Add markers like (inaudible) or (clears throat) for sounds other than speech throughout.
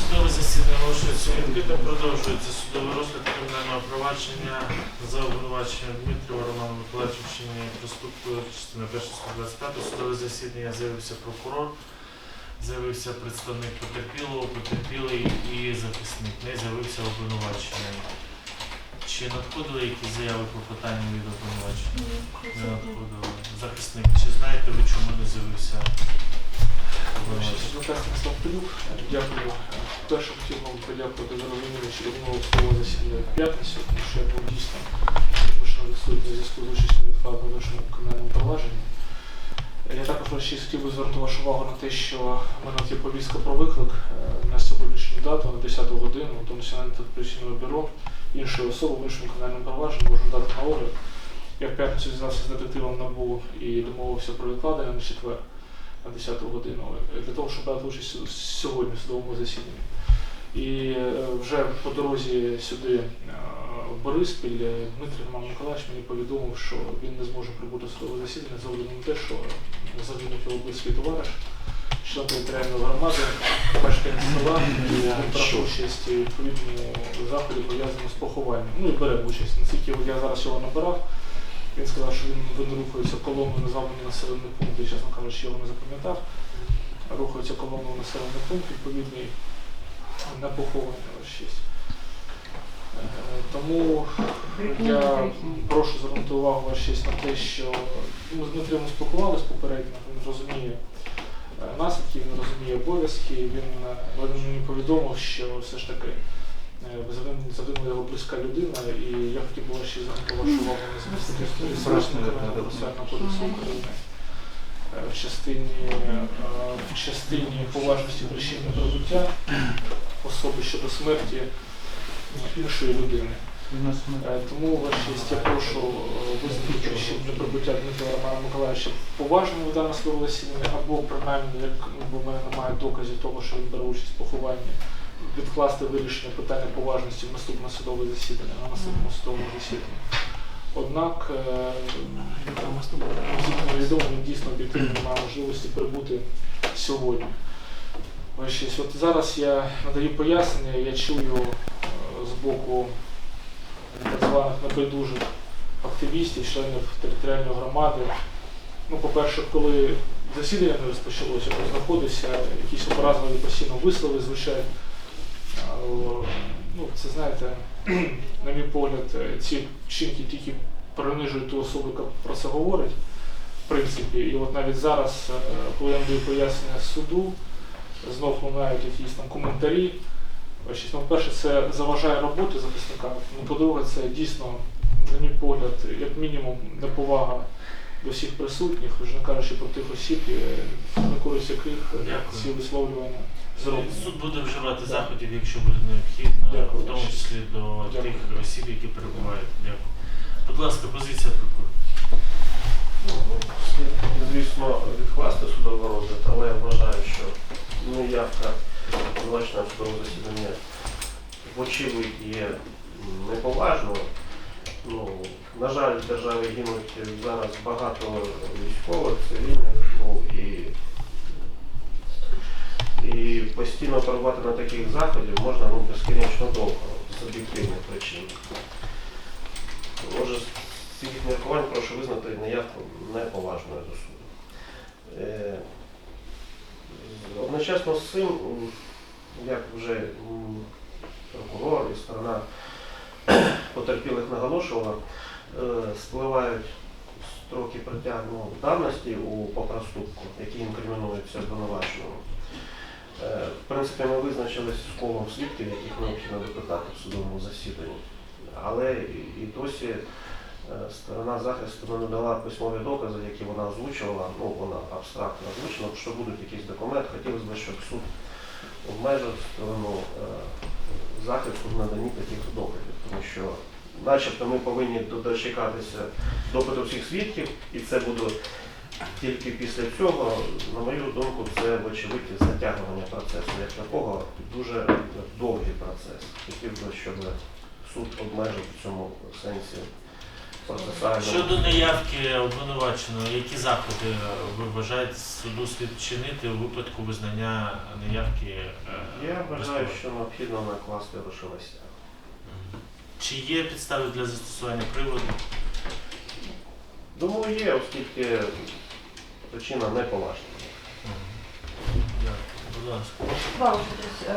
Судове засідання оголошується відкритим. Продовжується судовий розгляд кримінального провадження за обвинуваченням Дмитрова Романа Миколаївича в вчиненні проступку частини 125 судове засідання з'явився прокурор, з'явився представник потерпілого, потерпілий і захисник. Не з'явився обвинувачений. Чи надходили якісь заяви по питанню від обвинувачення? Не надходили. Захисник, чи знаєте ви, чому не з'явився Славпилюк. Дякую. Перше хотів вам подякувати за розуміння чергового судового засідання в п'ятницю, тому що я був дійсно вимушено відсутній зв'язку з участю невідкладно в іншому кримінальному провадженні. Я також ще хотів би звернути вашу увагу на те, що в мене є повістка про виклик е, на сьогоднішню дату, на 10 годину, тому Національне антикорупційне бюро іншої особи в іншому кримінальному провадженні можу дати на огляд. Я в п'ятницю зв'язався з детективом НАБУ і домовився про відкладення на четвер на 10 годину для того, щоб брати участь сьогодні в судовому засіданні. І е, вже по дорозі сюди е, в Бориспіль е, Дмитрий Роман Миколаївич мені повідомив, що він не зможе прибути в судове засідання за огляду на те, що загинув його близький товариш, член територіальної громади, мешканець села, і брав участь у відповідному заході пов'язаному з похованням. Ну і бере участь. Наскільки я зараз його набирав, він сказав, що він, рухається колоною назвав мені населений пункт, я, чесно кажучи, його не запам'ятав. Рухається колоною населений пункт, відповідний на поховання честь. Е, Тому я прошу звернути увагу ваш на те, що ми з Дмитром спілкувалися попередньо, він розуміє наслідки, він розуміє обов'язки, він, е, він мені повідомив, що все ж таки е, його близька людина, і я хотів би ще звернути вашу увагу на зміст процесуального кодексу України. Е, в частині, е, в частині поважності причини прибуття особи щодо смерті е, іншої людини. Е, Тому, ваша я прошу е, визнати причину для прибуття Дмитра Романа Миколаївича поважним у даному судовому засіданні, або принаймні, як бо в мене немає доказів того, що він бере участь в похованні, відкласти вирішення питання поважності в наступне судове засідання, на наступному судовому засіданні. Однак, е, відомо, він дійсно об'єктивно не має можливості прибути сьогодні. От зараз я надаю пояснення, я чую з боку небайдужих активістів, членів територіальної громади. Ну, по-перше, коли засідання не розпочалося, то знаходився, якісь образливі постійно вислови звучать. А, о, Ну, це знаєте, (clears throat) на мій погляд, е, ці вчинки тільки принижують ту особу, яка про це говорить, в принципі. І от навіть зараз, е, коли я надаю пояснення суду, знов лунають якісь там коментарі. Ось, Ну, перше, це заважає роботі захисника. Ну, по-друге, це дійсно, на мій погляд, як мінімум, неповага до всіх присутніх, вже не кажучи про тих осіб, на користь яких Дякую. ці висловлювання зроблені. Суд буде вживати заходів, якщо буде необхідно, Дякую. в тому числі до Дякую. тих осіб, які перебувають. Дякую. Будь ласка, позиція прокурора. Звісно, відкласти судовий розгляд, але я вважаю, що неявка обвинуваченого судового засідання вочевидь є неповажною. Ну, на жаль, в державі гинуть зараз багато військових, цивільних, ну і, і постійно перебувати на таких заходів можна ну, безкінечно довго з об'єктивних причин. Отже, з цих міркувань прошу визнати неявку неповажною до суду. Е, Одночасно з цим, як вже прокурор і сторона потерпілих наголошувала, е, спливають строки притягнення давності у по які інкримінуються обвинуваченому. Е, В принципі, ми визначились з колом свідків, яких необхідно допитати в судовому засіданні. Але і- і досі е, сторона захисту не надала письмові докази, які вона озвучувала, ну вона абстрактно озвучила, що будуть якісь документи. Хотілося б, щоб суд обмежив сторону е, захисту в наданні таких доказів, тому що начебто ми повинні дочекатися допиту всіх свідків, і це буде тільки після цього, на мою думку, це вочевидь затягування процесу як такого дуже довгий процес. Хотів би, щоб суд обмежив в цьому сенсі процесуальному. Щодо неявки обвинуваченого, які заходи ви вважаєте суду слід вчинити у випадку визнання неявки? е, Я вважаю, що необхідно накласти грошовий стяг. Чи є підстави для застосування приводу? Думаю, є, оскільки причина неповажна. Дякую. Ласка.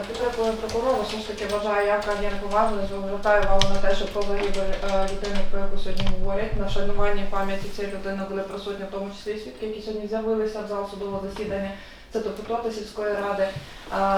Підтримую прокурора, все ж таки вважаю, яка є неповажною, звертаю увагу на те, що про загибель е, людини, про яку сьогодні говорять, на шануванні пам'яті цієї людини були присутні, в тому числі і свідки, які сьогодні з'явилися в зал судового засідання. Це депутати сільської ради. Е,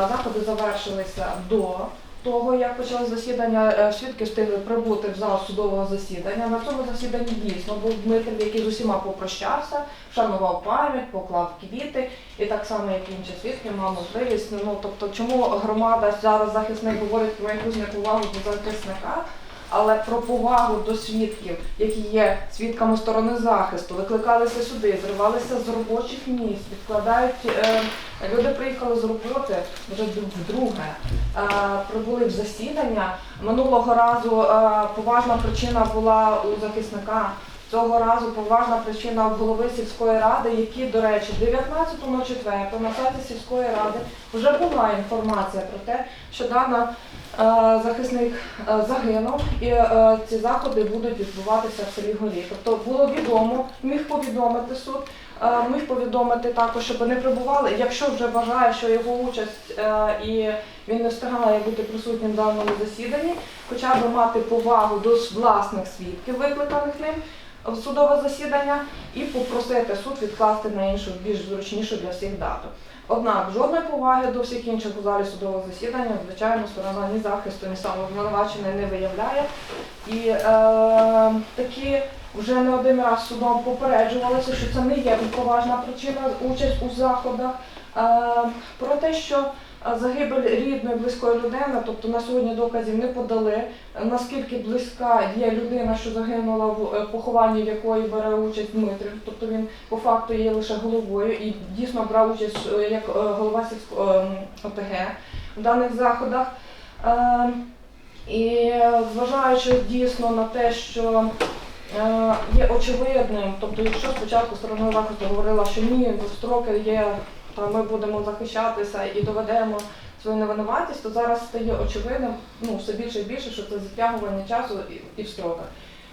Заходи завершилися до того, як почалось засідання. Е, Свідки встигли прибути в зал судового засідання. На цьому засіданні дійсно був Дмитрий, який з усіма попрощався, вшанував пам'ять, поклав квіти. І так само, як інші свідки, мав можливість. Ну тобто, чому громада зараз захисник говорить про якусь неповагу до захисника, але про повагу до свідків, які є свідками сторони захисту, викликалися сюди, зривалися з робочих місць, відкладають. Е, люди приїхали з роботи вже вдруге, е, прибули в засідання. Минулого разу е, поважна причина була у захисника. Цього разу поважна причина голови сільської ради, які, до речі, 19.04 на сайті сільської ради вже була інформація про те, що дана е, захисник е, загинув, і е, ці заходи будуть відбуватися в селі Горі. Тобто було відомо, міг повідомити суд, е, міг повідомити також, щоб не прибували, якщо вже вважає, що його участь е, і він не встигає бути присутнім в даному засіданні, хоча б мати повагу до власних свідків, викликаних ним судове засідання, і попросити суд відкласти на іншу більш зручнішу для всіх дату. Однак жодної поваги до всіх інших у залі судового засідання, звичайно, сторона ні захисту, ні самообвинуваченої не виявляє. І е, такі вже не один раз судом попереджувалися, що це не є поважна причина участь у заходах. Е, про те, що загибель рідної близької людини, тобто на сьогодні доказів не подали. Наскільки близька є людина, що загинула в е, похованні, в якої бере участь Дмитрий, тобто він по факту є лише головою і дійсно брав участь е, як е, голова сільського ОТГ в даних заходах. І зважаючи дійсно на те, що є очевидним, тобто, якщо спочатку сторона захисту говорила, що ні, строки є, ми будемо захищатися і доведемо свою невинуватість, то зараз стає очевидним ну, все більше і більше, що це затягування часу і, в строках.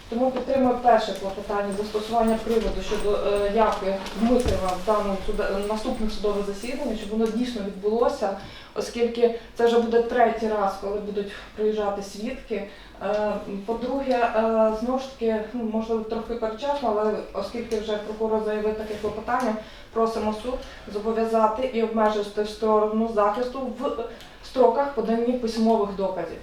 Тому підтримую перше клопотання застосування приводу щодо е, явки Дмитрова в даному суда- наступних судових засіданнях, щоб воно дійсно відбулося, оскільки це вже буде третій раз, коли будуть приїжджати свідки. Е, По-друге, е, знову ж таки, ну, можливо, трохи передчасно, але оскільки вже прокурор заявив таке клопотання, просимо суд зобов'язати і обмежити сторону захисту в строках подані письмових доказів.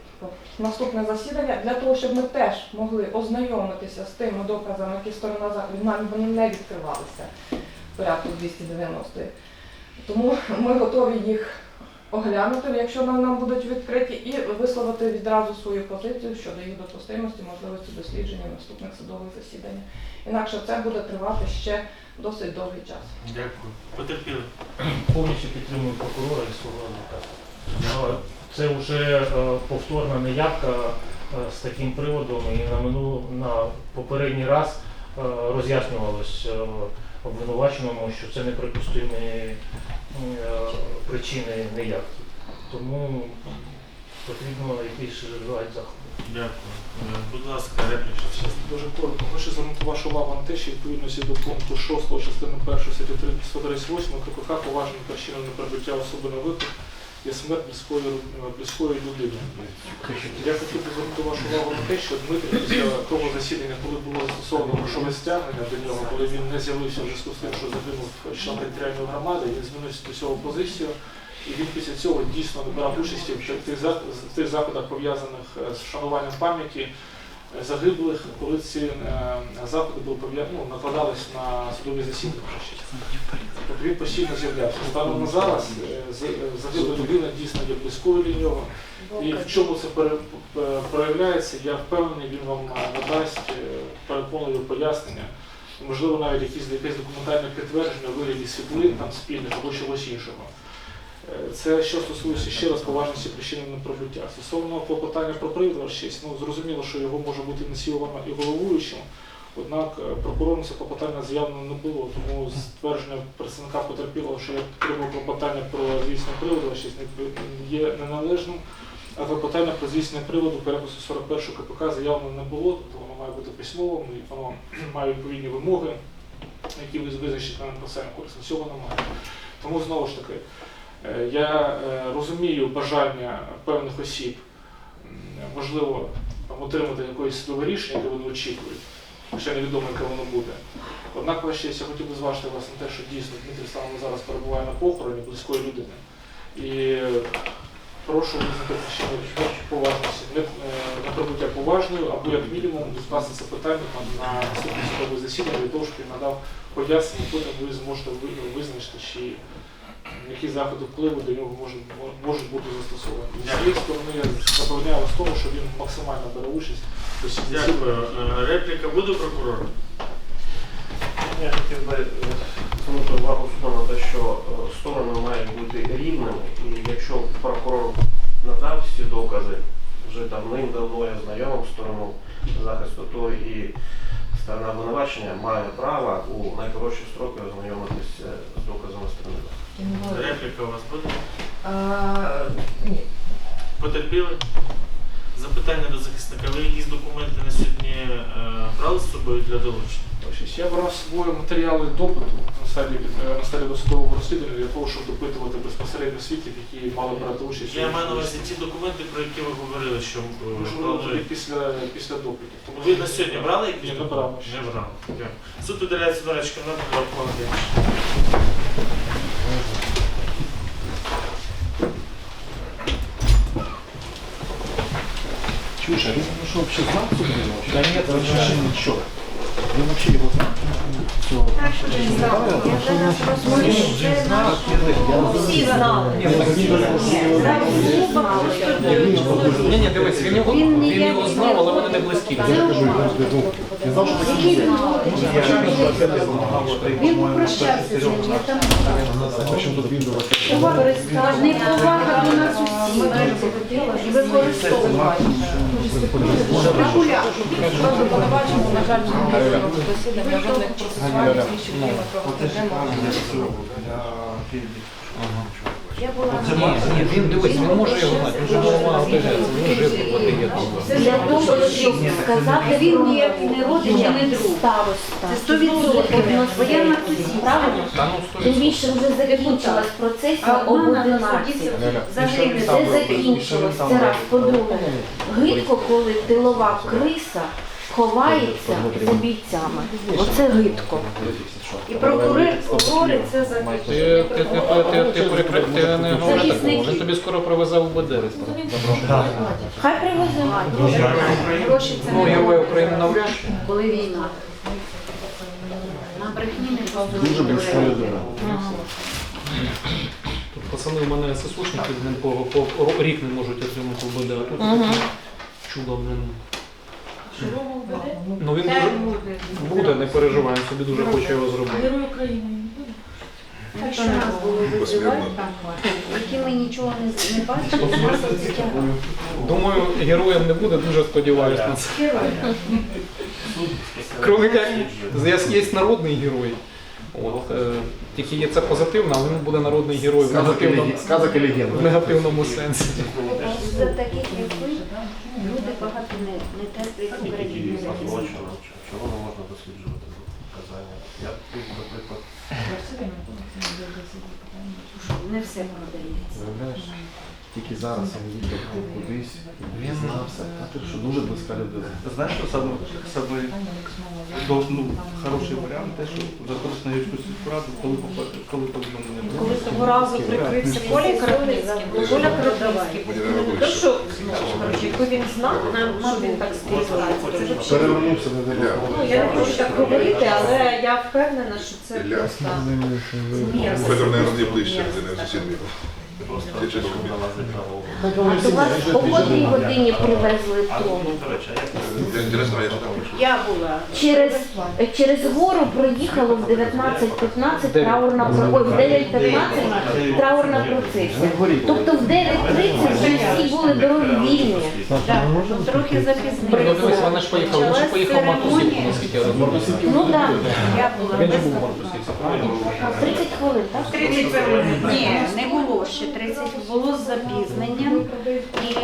Наступне засідання для того, щоб ми теж могли ознайомитися з тими доказами, які сторона захисту нам вони не відкривалися порядку 290. Тому ми готові їх оглянути, якщо нам, нам будуть відкриті, і висловити відразу свою позицію щодо їх допустимості, можливості дослідження наступних судових засідань. Інакше це буде тривати ще досить довгий час. Дякую. Потерпіли. (clears throat) Повністю підтримую прокурора і свого адвоката. Е, Це вже е, повторна неявка е, з таким приводом, і на минулу на попередній раз е, роз'яснювалось обвинуваченому, що це неприпустимі е, причини неявки. Тому потрібно якісь вживати заходи. Дякую. Будь ласка, репліка. Дуже коротко. Хочу звернути вашу увагу на те, що відповідності до пункту 6 частини 1 статті 138 КПК поважним причинам неприбуття особи на виклик є смерть близької, е, близької людини. Я хотів би звернути вашу увагу на те, що Дмитрий після того засідання, коли було застосовано грошове стягнення до нього, коли він не з'явився в зв'язку з тим, що загинув член територіальної громади, він змінився до цього позицію. І він після цього дійсно не брав участі в тих, заходах, пов'язаних е, з вшануванням пам'яті е, загиблих, коли ці е, заходи були ну, накладались на судові засідання. Тобто він постійно з'являвся. Станом на зараз загибла людина дійсно є близькою для нього. І в чому це проявляється, я впевнений, він вам надасть переконливі пояснення. Можливо, навіть якісь, якесь документальне підтвердження у вигляді світлин там спільних або чогось іншого. Це що стосується ще раз поважності причини неприбуття. Стосовно клопотання про привід, ваш честь, ну зрозуміло, що його може бути ініційовано і головуючим. Однак е, прокурором це клопотання заявлено не було, тому ствердження представника потерпілого, що я підтримую клопотання про звісне приводу, а щось є неналежним. А клопотання про звісне приводу перепису 41 КПК заявлено не було, тобто воно має бути письмовим і воно має відповідні вимоги, які ви визначите на написання корису. Цього немає. Тому знову ж таки, я е, розумію бажання певних осіб, можливо, отримати якесь судове рішення, яке вони очікують, ще невідомо, яке воно буде. Однак, честь, я хотів би зважити вас на те, що дійсно Дмитрий Станов зараз перебуває на похороні близької людини. І прошу визнати поважності, е, на прибуття поважною, або як мінімум відкласти це питання на наступне судове засідання для того, щоб він надав пояснення, потім ви зможете визначити, чи які заходи впливу до нього можуть, можуть бути застосовані. З своєї сторони я запевняю вас в тому, що він максимально бере участь Дякую. Е, Репліка буде прокурор? Я хотів би е, звернути увагу суду на те, що е, сторони мають бути рівними, і якщо прокурор надав всі докази, вже давним-давно я знайомив сторону захисту, то і сторона обвинувачення має право у найкоротші строки ознайомитися з доказами сторони. Репліка у вас буде? Е, Ні. Потерпіли? Запитання до захисника. Ви якісь документи на сьогодні е, брали з собою для долучення? Я брав з собою матеріали допиту на стадії, е, на стадії досудового розслідування для того, щоб допитувати безпосередньо свідків, які мали брати участь. Я маю на увазі ті документи, про які ви говорили, що е, Можливо, плануєте. після, після допиту. Тому Ви на сьогодні брали якісь Ні, не брав. Не брав. Дякую. Суд удаляється до речі, на. Чушь, а ты что, вообще знал Субботина? Да нет, вообще ничего. Я вообще его знал. Всі знали. Ні, ні, дивись, він його, знав, але вони не близькі. Я что Який такие знав? Він попрощався з ним, я там тут видно до нас усіх. Використовувати. Просто обвинувачення, на жаль, засідання жодних процесуальних дій ми можемо. Я була Ні, ні, він дивись, він може його знати, він же голова це він жив тут в ОТГ. Це для того, щоб сказати, він ніякий не родич, а не друг. Староста. Це 100% на своєму тусі, правильно? Та ну, Тим сто більше вже закінчилась процесія об 11. Це закінчилось, це раз. По-друге, гидко, коли тилова криса ховається за бійцями. Оце гидко. І прокурори прокурори це Ти, захищають. ти, ти, ти, ти, ти, перекри- ти не говори такого, він тобі скоро привезе в БД. Хай привезе. Гроші це Ну, не України навряд чи. коли війна. На брехні не повинні. Дуже близька людина. Тут пацани у мене ССУшники, по, по, рік не можуть отримати в БД, а тут чудо, таке Ну він дуже буде, не переживай, він собі дуже хоче його зробити. Так що нас було визивати, які ми нічого не, не бачимо, нас. Думаю, героєм не буде, дуже сподіваюся на це. Герой. Кроме як, є, є народний герой. От, е, тільки є це позитивно, але він буде народний герой в Сказок и негативному, леген- сказок и в негативному сенсі. За таких, як ви, люди багато не, не терплять Які Україну. дійсно злочину, чого не можна досліджувати показання. Я, наприклад, Не все продається. Виявляєш? Тільки зараз він їхав кудись, він знався. А ти що дуже близька людина. Знаєш, що саме, саме до- ну, хороший варіант, те, що заходиш на сільську раду, коли попа- коли повідомлення було. Коли того разу прикрився Коля бо Коля не те, що ну, коротше, якби він знав, що він так взагалі- Перевернувся на Ну, я не хочу так говорити, але я впевнена, що це просто Петр, наверное, не ближче, це не зовсім вірно. Просто налазить на голову. А до вас по котрій годині привезли А ну, як Я була. Через, через гору проїхало в 19.15 траурна про- ой, в 9.15 траурна процесія. Тобто в 9.30 вже всі були дороги вільні. Так, трохи Ну, дивись, запізнилися. вони ж же поїхав в наскільки я розумію. Ну так, Я була без був в Мартусівці, правильно? 30 хвилин, так? 30 хвилин. Ні, не було ще 30, було з запізненням і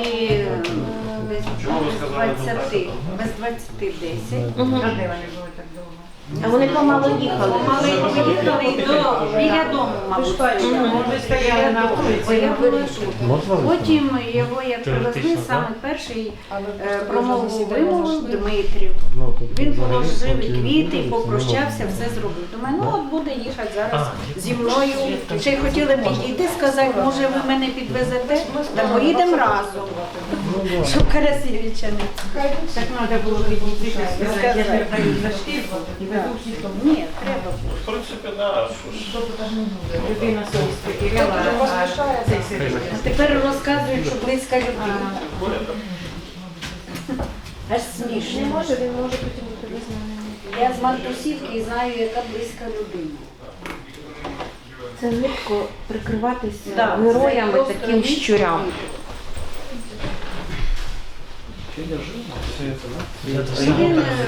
десь без Чому ви сказали, 20, без 20 10. Угу. А вони помало їхали. Мали поїхали і до біля дому, мабуть. Стояли на вулиці. Потім його як привезли, саме перший е, промову вимовив Дмитрів. Він положив квіти, попрощався, все зробив. Думаю, ну от буде їхати зараз зі мною. Ще й хотіли підійти, сказати, може ви мене підвезете, та поїдемо разом. Щоб Карасєвича не Так треба було підійти, сказати, я Сказати. передаю за шкірку і веду всіх тому. Ні, треба. В принципі, да, що ж. Людина совість потеряла, а сидить. А тепер розказують, що близька людина. Аж смішно. Не може, він може потім бути визнаний. Я з Мартусівки і знаю, яка близька людина. Це гидко прикриватися Да, героями просто таким гидко. щурям. Він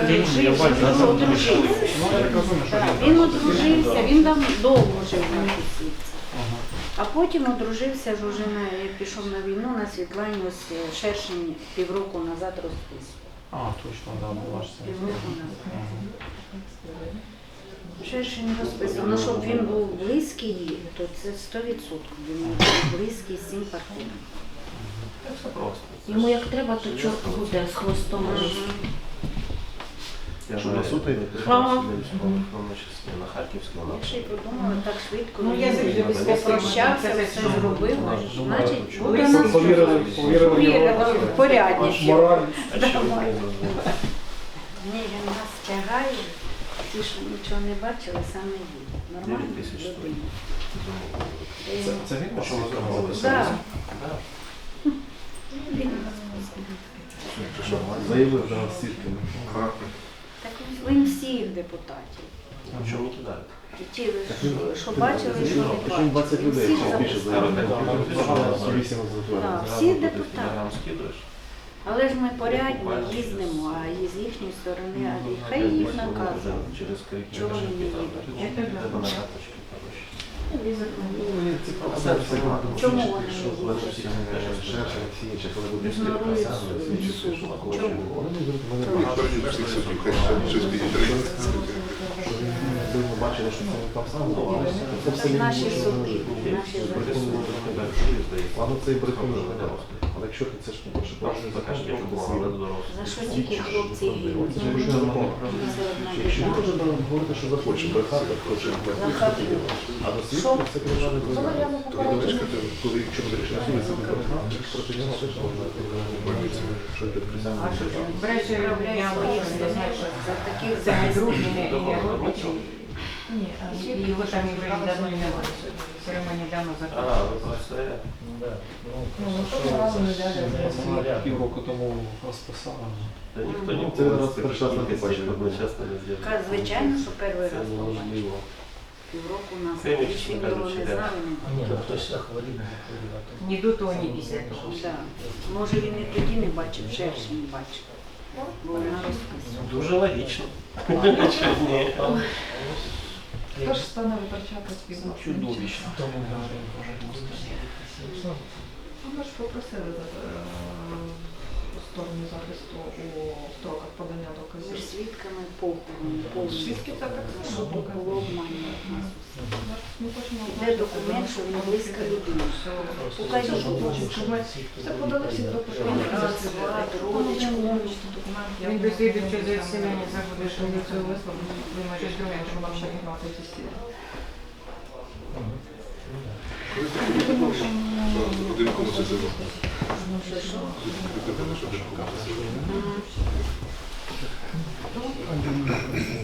жив, жив, одружився. Він одружився, він там довго жив на Мартусівці. А потім одружився ж уже пішов на війну на Світлані, ось е, шершень півроку назад розписував. А, точно, да, була ж це. Півроку назад. Шершень розписував. Ну, щоб він був близький, їй, то це 100% він був близький симпатичний. Все просто. Йому як треба, то чорт буде з хвостом. Я Що на на суто Ага. на Харківському Якщо й подумали так швидко, Ну, я завжди попрощався, все Ну, значить, буде нас Повірили, повірили в порядність. Ні, він нас тягає, ті, що нічого не бачили, саме їдуть. Нормально? Тисяч людина. Це, це він Що ви зробили? Да. Заявив на сітки. Так він всіх депутатів. Чому кидають? Ті, що- бачили, що не Причому 20 бачили. людей, Всіх більше. Вісім Так, всі депутати. Але ж ми порядні їздимо, а з їхньої сторони, а хай їх наказують. Через крики. Чого вони не їдуть? На карточки коротше. Чому вони е, ми бачили, що це там саме було. Це все наші суди, наші суди. Ладно, це і брехун може. Але якщо ти це ж не Така ж закону, не було. За що тільки хлопці гинуть? Якщо біда. він може там говорити, що захоче, брехати, хоче брехати, а до світу це кримінальне злочинство. Коли якщо буде рішення суду, це буде брехати, проти нього теж можна що він підписав. Бреше, я виїхала, знаєш, За таких захистів. і не і не родичі. І його там вже давно немає. Церемонія давно А, ви про це? Ну, Ну, що ну, разом не це дали. Півроку тому розписали. Та ніхто Ну, не це раз перший раз на тільки побачив. одночасно не зробив. Ка- Звичайно, що перший Це раз побачив. неможливо. Півроку він кажуть, не і не Ні, ну хтось захворів, не захворів. а то- Ні до того, ні після того. Да. Може він і тоді не бачив, шершень не бачив. Бо вона розписувала. Дуже логічно. (laughs) Ні. Хто ж стане витрачати співбу? Чудовищно. Тому Ми ж попросили е, сторону захисту у строках подання доказів. свідками похорону, повністю. Свідки це так само Щоб було обманювати нас. Ми хочемо Де документ, що він близька людина? Покажіть, будь ласка. Це подали всі документи. Брат, сват, родич. Він дослідив, що за сімейні заходи, що до цього вислову, ви може думаєте, що вам ще не мати ці стіни.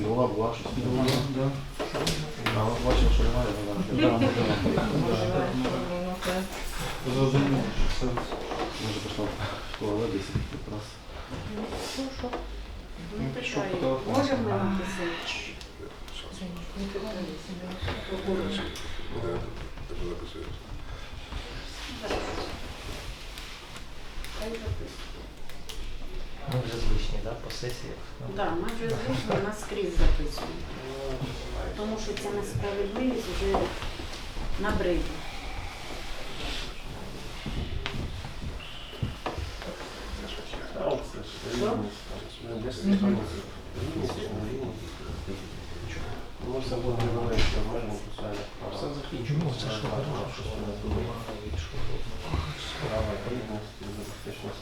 Була, була, щось не було. А бачив, що немає, вона. Ну. Зрозуміло, що це Може пішла школа 10 раз. Не пішов питаю. по телефону. Можемо ми написати? Хай записує. Ми вже да, по сесіях. Да, ми вже звично нас скрізь записуємо. Тому що ця несправедливість вже набридла. А, це ж рівність, там, десь рівність, рівність, рівність. Ну, це буде невеличке обмеження соціальних прав. Все закінчимо. Це що, що не буде. Права рівності, забезпечення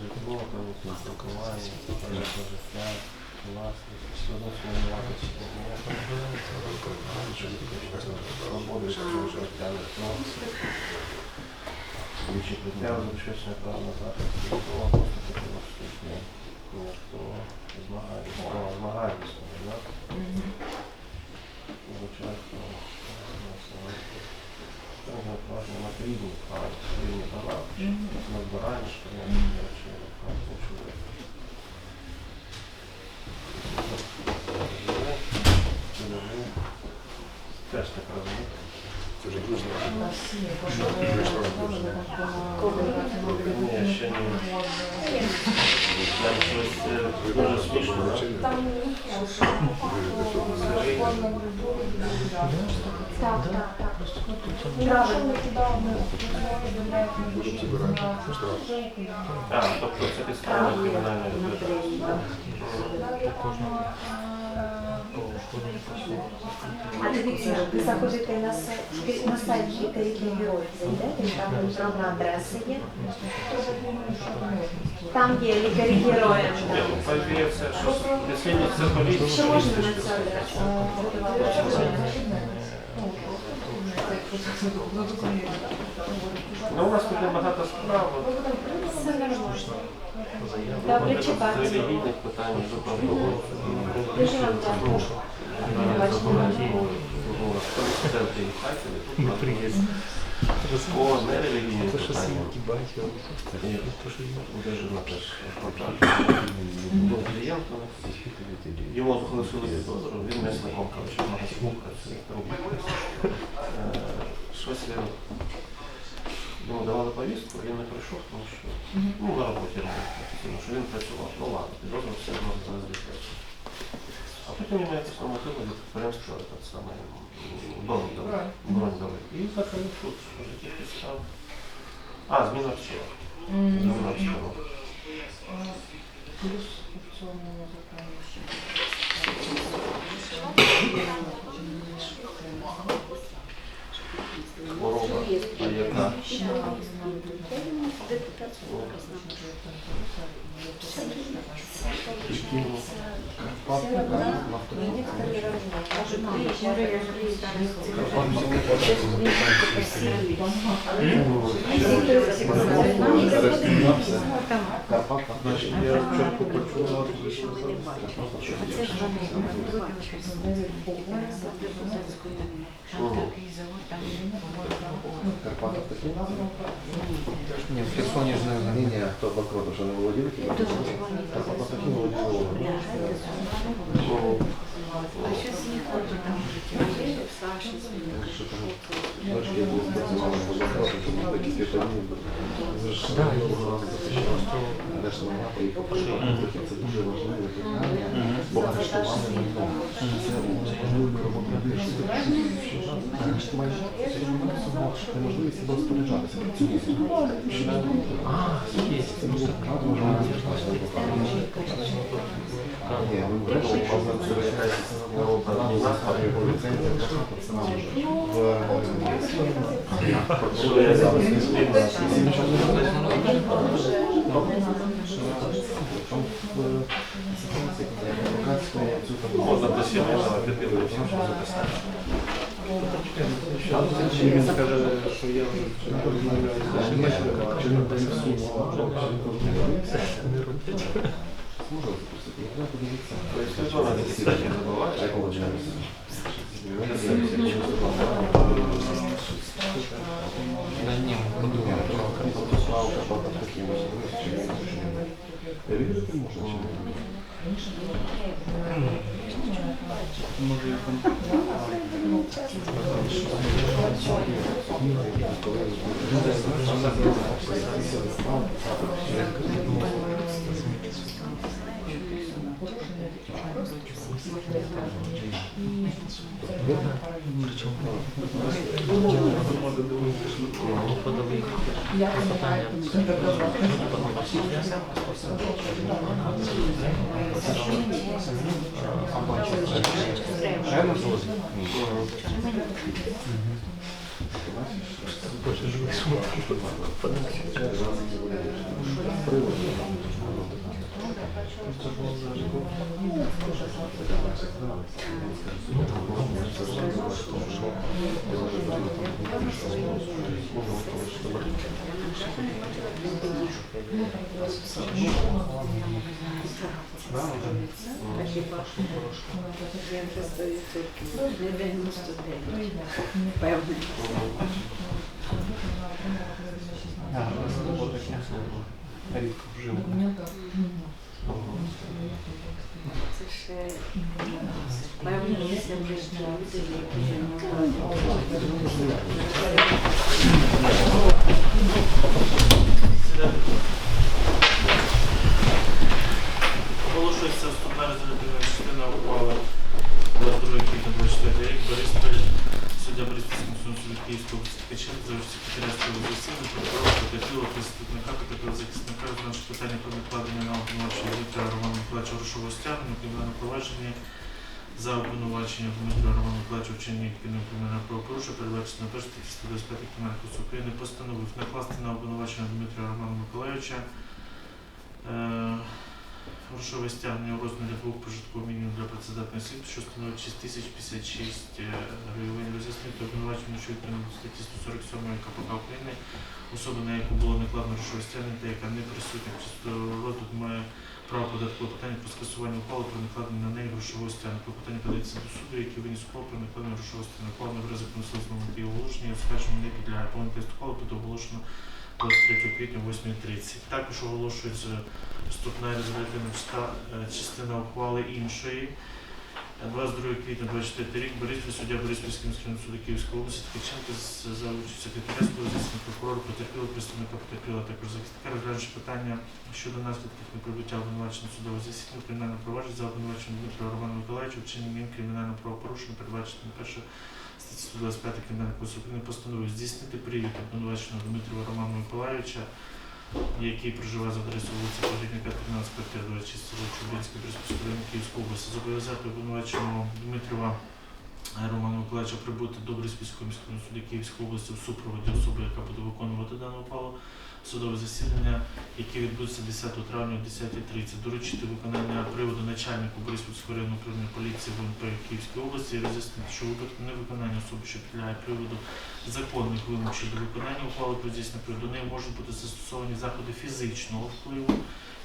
Житло, комісне спілкування, життя, власність, свободи, життя, Я забезпечення права на захист, житло, ніхто змагається, о, змагається, да? Звичайно, Важно на рівні права, рівні права, на збирання, що не речі, Теж так розумієте. Це вже дуже Ні, ще ні. Там щось е, дуже смішно, да? Так, так, так. Збирати штраф. А, тобто це підстава кримінальної відповідальності. А дивіться, ви заходите на сайт, на сайт лікарів героїв, зайдете, і там електронна адреса є. Там є лікарі героїв. Ну, є це поліція, Що можна на цю адресу? Ну, у нас тут багато справ. Добре, чекати. Релігійних питань, теж був. Йому залишили підозру, він м'ясником, коротше, в магазині працює, робить. Е, Щось він йому давали повістку, він не прийшов, тому що ну, на роботі робив офіційно, що він працював. Ну ладно, підозру все одно не звідти. А потім йому якось намотили від підприємства так саме м, бронь дали. Бронь дали. І закрили суд, що життя підстав. А, зміна вчора. Зміна вчора. Плюс в цьому законі ще. Хвороба, а яка? Значить, я спочатку почув, що Карпатов такий? Ні, в Херсоні ж не Ні, ні, хто банкрот вже не володів? Карпатов такий володів. Що там? Бачиш, я був працював на банкрот, то був такі світові. Ви ж одного разу захищали. Де ж вона поїхав? Це дуже питання, бо арештували. Це. Арештування це неможливість себе розпоряджатися. А, є. Це було вкладно Ні, ви врешті Це якась наука, назва. його ліцензія це нам Що я зараз не спільно. Можна досі можна підпитуватися, що записати. Він скаже, що я вже Чи не принесу? Можна запросити? Я подивитися. Тобто, хто на такі статті забуває? Як Володимир? Може, і там Я пам'ятаю, що це казати. рідко вжив. Це ще певно, якщо вже працездатних осіб, що становить 6056 гривень. Роз'яснити обвинувачення, що відповідно статті 147 КПК України, особа, на яку було накладено грошове стягнення яка не присутня під час розгляду має право податкового питання про скасування ухвали про накладення на неї грошового стягнення. Клопотання подається до суду, який виніс ухвалу про накладення грошового стягнення. Ухвала на ризик насильственного і оголошення оскарження не підлягає. Повний текст ухвали буде оголошено 23 квітня 8.30. Також оголошується вступна резолютивна е, частина ухвали іншої. Е, 22 квітня 24 рік Бориспіль, суддя Бориспільського міськрайонного суду Київської області Ткаченко за участю секретаря судового прокурора потерпіло представника потерпіла також захисника, розглянувши питання щодо наслідків неприбуття обвинувачення судового засідання кримінального провадження за обвинуваченням Дмитра Романа Миколаївича вчинення кримінального правопорушення, передбачено перше статті 125 Кримінального кодексу України постановив здійснити привід обвинуваченого Дмитра Романа Миколаївича який проживає за адресою вулиця Погрібника, 13, квартира 26, село Чубинське, Бориспільського Київської області, зобов'язати обвинуваченого Дмитрова Романа Миколаївича прибути до Бриспільського міського суду Київської області в супроводі особи, яка буде виконувати дану ухвалу, судове засідання, яке відбудеться 10 травня о 10.30, доручити виконання приводу начальнику Бориспільського районного управління поліції ВНП Київської області і роз'яснити, що випадку невиконання особи, що підлягає приводу законних вимог щодо виконання ухвали про здійснення приводу, до неї можуть бути застосовані заходи фізичного впливу,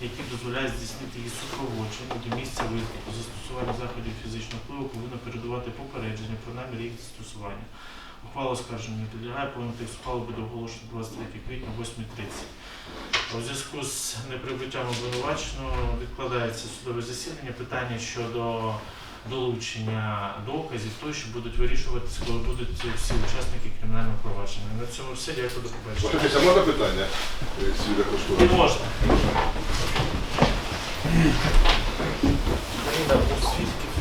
які дозволяють здійснити її супроводження до місця виклику. Застосування заходів фізичного впливу повинно передувати попередження про намір їх застосування. Ухвала оскарження не підлягає, повинен текст ухвали буде оголошено 23 квітня 8.30. У зв'язку з неприбуттям обвинуваченого відкладається судове засідання. Питання щодо долучення доказів, то що будуть вирішуватися, коли будуть всі учасники кримінального провадження. На цьому все. Дякую, до побачення. Слухайте, а можна питання? Е, Свіда Не Коштовна? можна. У